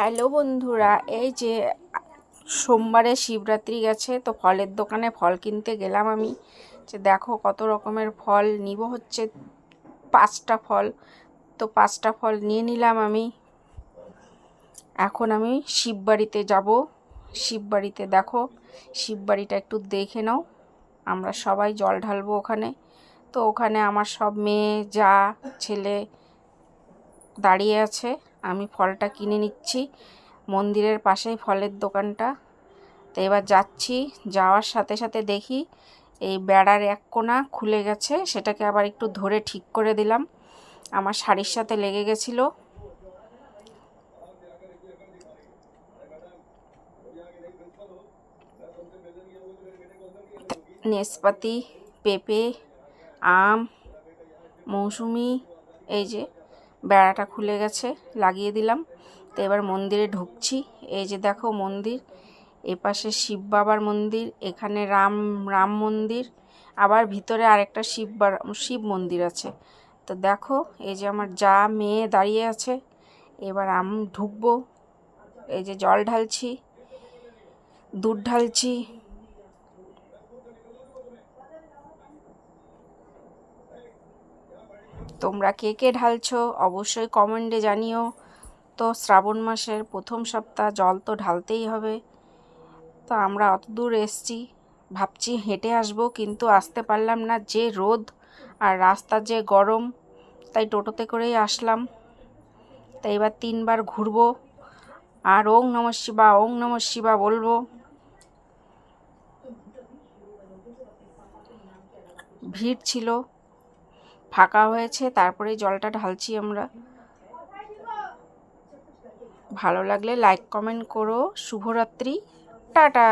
Hello বন্ধুরা, এই যে সোমবারে শিবরাত্রি গেছে, তো ফলের দোকানে ফল কিনতে গেলাম আমি। যে দেখো কত রকমের ফল, নিব হচ্ছে পাঁচটা ফল। তো পাঁচটা ফল নিয়ে নিলাম আমি। এখন আমি শিববাড়িতে যাব। শিববাড়িতে দেখো, শিববাড়িটা একটু দেখে নাও। আমরা সবাই জল ঢালবো ওখানে। তো ওখানে আমার সব মেয়ে, যা, ছেলে দাঁড়িয়ে আছে। আমি ফলটা কিনে নিচ্ছি। মন্দিরের পাশেই ফলের দোকানটা। তো এবার যাচ্ছি, যাওয়ার সাথে সাথে দেখি এই বেড়ার এক কোণা খুলে গেছে, সেটাকে আবার একটু ধরে ঠিক করে দিলাম। আমার শাড়ির সাথে লেগে গেছিল। নেসপাতি, পেঁপে, আম, মৌসুমি, এই যে বেড়াটা খুলে গেছে, লাগিয়ে দিলাম। তো এবার মন্দিরে ঢুকছি। এই যে দেখো মন্দির, এপাশে শিব বাবার মন্দির, এখানে রাম রাম মন্দির, আবার ভিতরে আরেকটা শিব শিব মন্দির আছে। তো দেখো, এই যে আমার যা মেয়ে দাঁড়িয়ে আছে, এবার আম ঢুকবো। এই যে জল ঢালছি, দুধ ঢালছি তোমরা কে কে ঢালছো? অবশ্যই কমেন্টে জানিও। তো শ্রাবণ মাসের প্রথম সপ্তাহ জল তো ঢালতেই হবে। তো আমরা অত দূর এসছি। ভাবছি হেঁটে আসব, কিন্তু আসতে পারলাম না। যে রোদ আর রাস্তা যে গরম, তাই টোটোতে করেই আসলাম। তাই এবার তিনবার ঘুরবো। আর ওং নম শিবা, ওং নম শিবা বলব। ভিড় ছিল। ফাঁকা হয়েছে তারপরে জলটা ঢালছি আমরা। ভালো লাগলে লাইক কমেন্ট করো। শুভরাত্রি। টাটা!